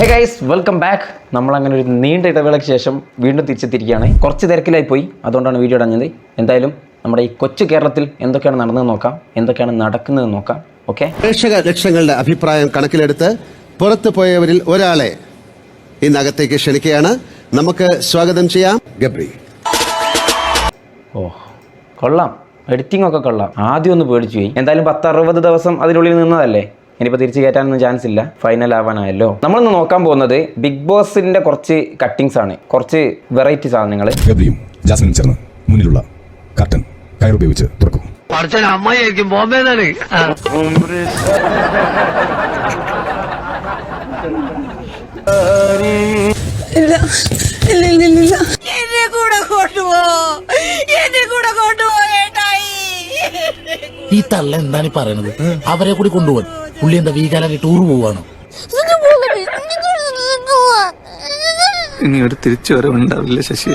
Hey guys welcome back നമ്മൾ അങ്ങനെ ഒരു നീണ്ട ഇടവേളയ്ക്ക് ശേഷം വീണ്ടും തിരിച്ചെത്തിയിരിക്കുകയാണ്. കുറച്ച് തിരക്കിലായി പോയി. അതുകൊണ്ടാണ് വീഡിയോ ഇടഞ്ഞത്. എന്തായാലും നമ്മുടെ ഈ കൊച്ചു കേരളത്തിൽ എന്തൊക്കെയാണ് നടന്നത് നോക്കാം. എന്തൊക്കെയാണ് നടക്കുന്നത് നോക്കാം. ഓക്കെ പ്രേക്ഷക ലക്ഷങ്ങളുടെ അഭിപ്രായം കണക്കിലെടുത്ത് പുറത്തു പോയവരിൽ ഒരാളെ ഇന്നകത്തേക്ക് ക്ഷണിക്കുകയാണ്. നമുക്ക് സ്വാഗതം ചെയ്യാം. ഗബ്രി. ഓ കൊള്ളാം. എഡിറ്റിംഗ് ഒക്കെ കൊള്ളാം. ആദ്യം ഒന്ന് പേടിച്ചു പോയി. എന്തായാലും പത്ത് അറുപത് ദിവസം അതിനുള്ളിൽ നിന്നതല്ലേ? ഇനിയിപ്പോൾ തിരിച്ചു കയറ്റാനൊന്നും ചാൻസ് ഇല്ല. ഫൈനൽ ആവാനായല്ലോ. നമ്മളിന്ന് നോക്കാൻ പോകുന്നത് ബിഗ് ബോസിന്റെ കുറച്ച് കട്ടിങ്സ് ആണ്. കുറച്ച് വെറൈറ്റി സാധനങ്ങൾ ചേർന്ന് മുന്നിലുള്ള കർട്ടൻ തുറക്കും. അമ്മയായിരിക്കും എന്നെ കൂടെ കൊണ്ടുപോ എന്നെ കൂടെ കൊണ്ടുപോയേട്ടായി. ഈ തള്ള എന്താണ് ഈ പറയണത്? അവരെ കൂടി കൊണ്ടുപോകാൻ പുള്ളി എന്താ വീകാലാക്കി ടൂർ പോവാണോ? ഇനി ഒരു തിരിച്ചു വരവുണ്ടാവില്ല ശശി.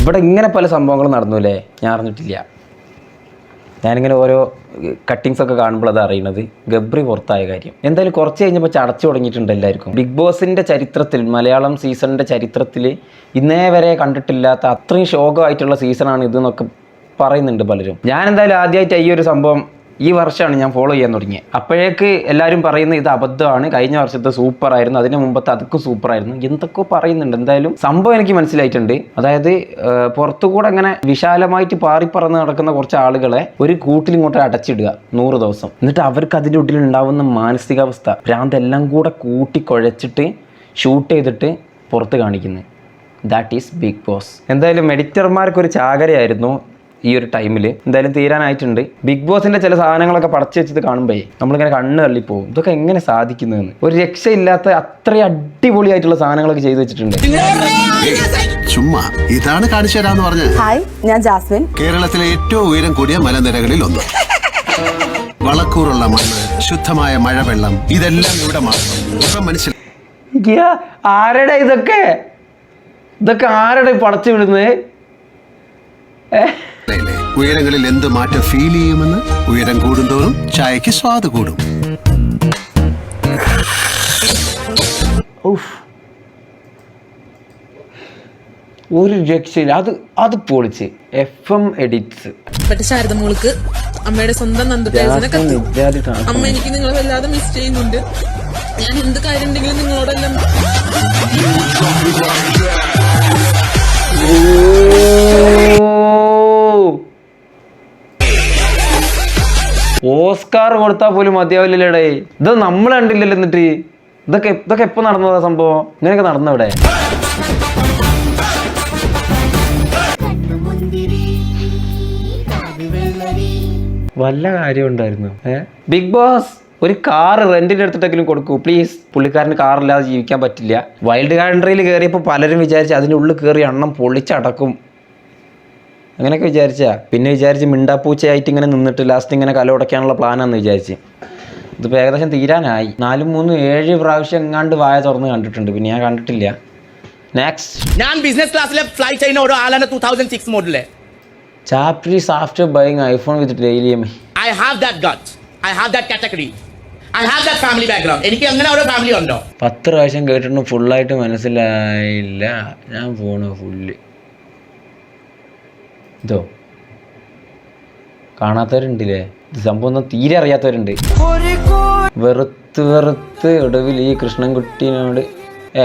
ഇവിടെ ഇങ്ങനെ പല സംഭവങ്ങളും നടന്നുല്ലേ ഞാൻ അറിഞ്ഞിട്ടില്ല. ഞാനിങ്ങനെ ഓരോ കട്ടിങ്സ് ഒക്കെ കാണുമ്പോൾ അത് അറിയണത്. ഗബ്രി പുറത്തായ കാര്യം. എന്തായാലും കുറച്ച് കഴിഞ്ഞപ്പോൾ ചടച്ചു തുടങ്ങിയിട്ടുണ്ട് എല്ലാവർക്കും. ബിഗ് ബോസിന്റെ ചരിത്രത്തിൽ മലയാളം സീസണിന്റെ ചരിത്രത്തിൽ ഇന്നേ വരെ കണ്ടിട്ടില്ലാത്ത അത്രയും ശോകമായിട്ടുള്ള സീസണാണ് ഇതെന്നൊക്കെ പറയുന്നുണ്ട് പലരും. ഞാൻ എന്തായാലും ആദ്യമായിട്ട് ഈ ഒരു സംഭവം ഈ വർഷമാണ് ഞാൻ ഫോളോ ചെയ്യാൻ തുടങ്ങിയത് അപ്പോഴേക്ക് എല്ലാവരും പറയുന്നത് ഇത് അബദ്ധമാണ്. കഴിഞ്ഞ വർഷത്തെ സൂപ്പറായിരുന്നു അതിന് മുമ്പത്തെ അതൊക്കെ സൂപ്പറായിരുന്നു എന്തൊക്കെ പറയുന്നുണ്ട്. എന്തായാലും സംഭവം എനിക്ക് മനസ്സിലായിട്ടുണ്ട്. അതായത് പുറത്തുകൂടെ അങ്ങനെ വിശാലമായിട്ട് പാറിപ്പറന്ന് നടക്കുന്ന കുറച്ച് ആളുകളെ ഒരു കൂട്ടിൽ ഇങ്ങോട്ട് അടച്ചിടുക നൂറ് ദിവസം. എന്നിട്ട് അവർക്ക് അതിന്റെ ഉള്ളിൽ ഉണ്ടാവുന്ന മാനസികാവസ്ഥ ഭ്രാന്തെല്ലാം കൂടെ കൂട്ടി കുഴച്ചിട്ട് ഷൂട്ട് ചെയ്തിട്ട് പുറത്ത് കാണിക്കുന്നത് ദാറ്റ് ഈസ് ബിഗ് ബോസ് എന്തായാലും എഡിറ്റർമാർക്ക് ഒരു ചാകരയായിരുന്നു. ഈ ഒരു ടൈമിൽ എന്തായാലും തീരാനായിട്ടുണ്ട്. ബിഗ് ബോസിന്റെ ചില സാധനങ്ങളൊക്കെ പടച്ചു വെച്ചത് കാണുമ്പോഴേ നമ്മളിങ്ങനെ കണ്ണ് തള്ളിപ്പോവും ഇതൊക്കെ എങ്ങനെ സാധിക്കുന്നതെന്ന് ഒരു രക്ഷയില്ലാത്ത അത്രയും അടിപൊളിയായിട്ടുള്ള സാധനങ്ങളൊക്കെ ചെയ്തു വെച്ചിട്ടുണ്ട്. ചുമ്മാ ഇതാണ് കാണിച്ചു തരാന്ന് പറഞ്ഞത് ഹായ് ഞാൻ ജാസ്മിൻ. കേരളത്തിലെ ഏറ്റവും ഉയരം കൂടിയ മലനിരകളിൽ ഒന്ന്. വളക്കൂറുള്ള മണ്ണ് ശുദ്ധമായ മഴവെള്ളം ഇതെല്ലാം ഇവിടെ മാത്രം. മനസ്സിലായി. ആരുടെ ഇതൊക്കെ? ഇതൊക്കെ ആരുടെ പടച്ചു വിടുന്നത് ഉയരങ്ങളിൽ എന്ത് മാറ്റം ഫീൽ ചെയ്യുമെന്ന് ഉയരം കൂടുന്തോറും ചായക്ക് സ്വാദ് കൂടും. ഒരു രക്ഷയില്ല അത് അത് പൊളിച്ച് എഫ് എം എഡിറ്റ്സ് അമ്മയുടെ സ്വന്തം അമ്മ എനിക്ക് നിങ്ങളെ വല്ലാതെ മിസ് ചെയ്യുന്നുണ്ട്. ഞാൻ എന്ത് കാര്യം ഉണ്ടെങ്കിലും നിങ്ങളോടെല്ലാം ഓസ്കാർ കൊടുത്താൽ പോലും മതിയാവില്ലല്ലേടേ. ഇത് നമ്മൾ കണ്ടില്ലല്ലോ എന്നിട്ട്. ഇതൊക്കെ ഇതൊക്കെ എപ്പോൾ നടന്നതാ സംഭവം? ഇങ്ങനെയൊക്കെ നടന്നവിടെ വല്ല കാര്യം ഉണ്ടായിരുന്നു. ബിഗ് ബോസ് ഒരു കാർ റെന്റിന് എടുത്തിട്ടെങ്കിലും കൊടുക്കൂ. പ്ലീസ്. പുള്ളിക്കാരന് കാറില്ലാതെ ജീവിക്കാൻ പറ്റില്ല. വൈൽഡ് കൺട്രിയിൽ കയറിയപ്പോൾ പലരും വിചാരിച്ച് അതിന്റെ ഉള്ളിൽ കയറി എണ്ണം പൊളിച്ചടക്കും. അങ്ങനെയൊക്കെ വിചാരിച്ചാ. പിന്നെ വിചാരിച്ച് മിണ്ടാപ്പൂച്ചയായിട്ട് ഇങ്ങനെ നിന്നിട്ട് ലാസ്റ്റ് ഇങ്ങനെ കലോടയ്ക്കാനുള്ള പ്ലാനാന്ന് വിചാരിച്ച്. ഇതിപ്പോൾ ഏകദേശം തീരാനായി. നാലും മൂന്നും ഏഴ് പ്രാവശ്യം എങ്ങാണ്ട് വായ തുറന്ന് കണ്ടിട്ടുണ്ട്. പിന്നെ ഞാൻ കണ്ടിട്ടില്ല. നെക്സ്റ്റ് ഞാൻ ബിസിനസ് ക്ലാസ്സിലെ ഫ്ലൈറ്റ് ചെയ്യുന്ന ഒരു ആളാണ് two thousand six model soft after buying iPhone with daily M I have that gut I have that category I have that family background എനിക്ക് അങ്ങനെ ഒരു ഫാമിലി ഉണ്ടോ? പത്ത് പ്രാവശ്യം കേട്ടിട്ടുണ്ട് ഫുള്ളായിട്ട് മനസ്സിലായില്ല. ഞാൻ പോണു ഫുള്ള് ഇതോ. കാണാത്തവരുണ്ടല്ലേ? ഇത് സംഭവം ഒന്നും തീരെ അറിയാത്തവരുണ്ട്. വെറുത്ത് വെറുത്ത് ഒടുവിൽ ഈ കൃഷ്ണൻകുട്ടിനോട്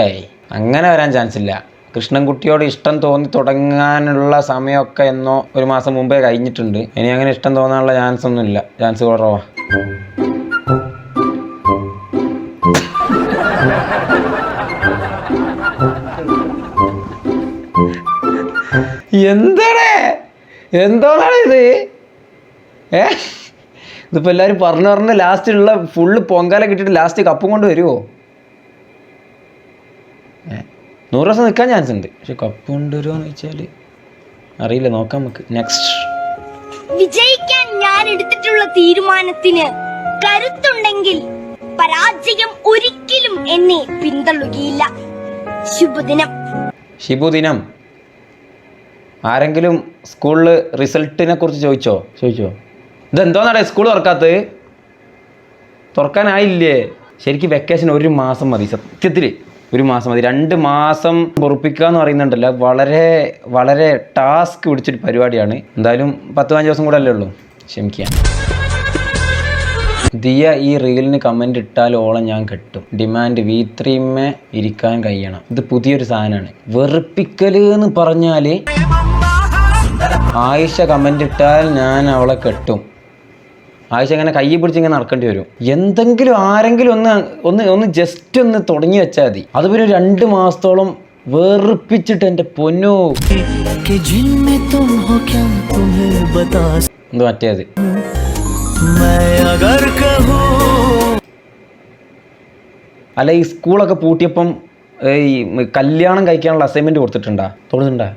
ഏയ് അങ്ങനെ വരാൻ ചാൻസ് ഇല്ല കൃഷ്ണൻകുട്ടിയോട് ഇഷ്ടം തോന്നി തുടങ്ങാനുള്ള സമയമൊക്കെ എന്നോ ഒരു മാസം മുമ്പേ കഴിഞ്ഞിട്ടുണ്ട്. ഇനി അങ്ങനെ ഇഷ്ടം തോന്നാനുള്ള ചാൻസ് ഒന്നുമില്ല ചാൻസ് കുറവാ. എന്താണ്? എന്തോന്നാണ് ഇത്? ഏ? ഇതിപ്പോൾ എല്ലാവരും പറഞ്ഞു പറഞ്ഞ് ലാസ്റ്റിലുള്ള ഫുള്ള് പൊങ്കാല കിട്ടിയിട്ട് ലാസ്റ്റ് കപ്പും കൊണ്ട് വരുമോ നൂറ് ദിവസം നിൽക്കാൻ ചാൻസ് ഉണ്ട്. പക്ഷെ കപ്പ് കൊണ്ടുവരുമോ എന്ന് വെച്ചാൽ അറിയില്ല നോക്കാം നമുക്ക്. നെക്സ്റ്റ് വിജയിക്കാൻ ഞാൻ എടുത്തിട്ടുള്ള തീരുമാനത്തിന് കരുത്തുണ്ടെങ്കിൽ പരാജയം ഒരിക്കലും എന്നെ പിന്തള്ളുകയില്ല. ശുഭദിനം. ശിബുദിനം ആരെങ്കിലും സ്കൂളിൽ റിസൾട്ടിനെ കുറിച്ച് ചോദിച്ചോ? ചോദിച്ചോ? ഇതെന്തോന്നാടേ സ്കൂൾ തുറക്കാത്തത്? തുറക്കാനായില്ലേ? ശരിക്കും വെക്കേഷൻ ഒരു മാസം മതി സത്യത്തിൽ ഒരു മാസം മതി. രണ്ട് മാസം പൊറപ്പിക്കുക എന്ന് പറയുന്നുണ്ടല്ലോ വളരെ വളരെ ടാസ്ക് പിടിച്ചൊരു പരിപാടിയാണ്. എന്തായാലും പത്ത് പതിനഞ്ച് ദിവസം കൂടെ അല്ലേ ഉള്ളൂ? ക്ഷമിക്കാം. ദിയ ഈ റീലിന് കമന്റ് ഇട്ടാൽ ഓളം ഞാൻ കെട്ടും. ഡിമാൻഡ് വി ത്രീമേ ഇരിക്കാൻ കഴിയണം. ഇത് പുതിയൊരു സാധനമാണ്. വെറുപ്പിക്കൽ എന്ന് പറഞ്ഞാൽ ആയിഷ കമന്റ് ഇട്ടാൽ ഞാൻ അവളെ കെട്ടും. ആയിഷ ഇങ്ങനെ കൈ പിടിച്ച് ഇങ്ങനെ നടക്കേണ്ടി വരും. എന്തെങ്കിലും ആരെങ്കിലും ഒന്ന് ഒന്ന് ഒന്ന് ജസ്റ്റ് ഒന്ന് തുടങ്ങി വെച്ചാൽ മതി. അത് പിന്നെ രണ്ട് മാസത്തോളം വെറുപ്പിച്ചിട്ട് എന്റെ പൊന്നു. എന്ത് മറ്റേത് അല്ല ഈ സ്കൂളൊക്കെ പൂട്ടിയപ്പം ഈ കല്യാണം കഴിക്കാനുള്ള അസൈൻമെന്റ് കൊടുത്തിട്ടുണ്ടാ? കൊടുത്തിട്ടുണ്ടാ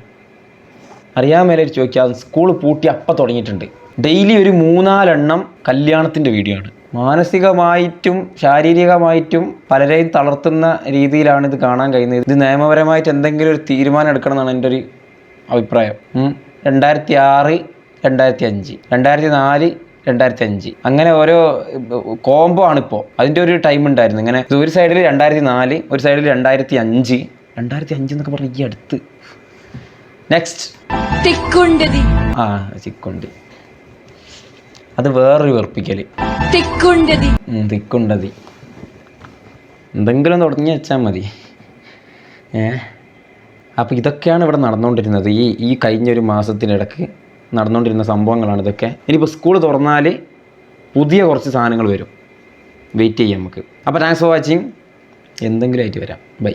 അറിയാൻ മേലെ ചോദിക്കാം. സ്കൂൾ പൂട്ടി അപ്പം തുടങ്ങിയിട്ടുണ്ട്. ഡെയിലി ഒരു മൂന്നാലെണ്ണം കല്യാണത്തിന്റെ വീഡിയോ ആണ്. മാനസികമായിട്ടും ശാരീരികമായിട്ടും പലരെയും തളർത്തുന്ന രീതിയിലാണ് ഇത് കാണാൻ കഴിയുന്നത്. ഇത് നിയമപരമായിട്ട് എന്തെങ്കിലും ഒരു തീരുമാനം എടുക്കണം എന്നാണ് എന്റെ ഒരു അഭിപ്രായം. രണ്ടായിരത്തി ആറ് രണ്ടായിരത്തി അഞ്ച് രണ്ടായിരത്തി നാല് രണ്ടായിരത്തി അഞ്ച് അങ്ങനെ ഓരോ കോംബോ ആണിപ്പോൾ അതിന്റെ ഒരു ടൈം ഉണ്ടായിരുന്നു. ഇങ്ങനെ ഒരു സൈഡിൽ രണ്ടായിരത്തി നാല് ഒരു സൈഡിൽ രണ്ടായിരത്തി അഞ്ച് രണ്ടായിരത്തി അഞ്ച് എന്നൊക്കെ പറഞ്ഞാൽ ഈ അടുത്ത് നെക്സ്റ്റ് തിക്കുണ്ടതി ആ ചിക്കുണ്ടി അത് വേറൊരു വെറുപ്പിക്കൽ. തിക്കുണ്ടതി. എന്തെങ്കിലും തുടങ്ങി വെച്ചാൽ മതി. ഏ? അപ്പോൾ ഇതൊക്കെയാണ് ഇവിടെ നടന്നുകൊണ്ടിരുന്നത് ഈ ഈ കഴിഞ്ഞ ഒരു മാസത്തിനിടക്ക് നടന്നുകൊണ്ടിരുന്ന സംഭവങ്ങളാണ് ഇതൊക്കെ. ഇനിയിപ്പോൾ സ്കൂൾ തുറന്നാൽ പുതിയ കുറച്ച് സാധനങ്ങൾ വരും. വെയിറ്റ് ചെയ്യാം നമുക്ക്. അപ്പോൾ താങ്ക്സ് ഫോർ വാച്ചിങ് എന്തെങ്കിലും ആയിട്ട് വരാം. ബൈ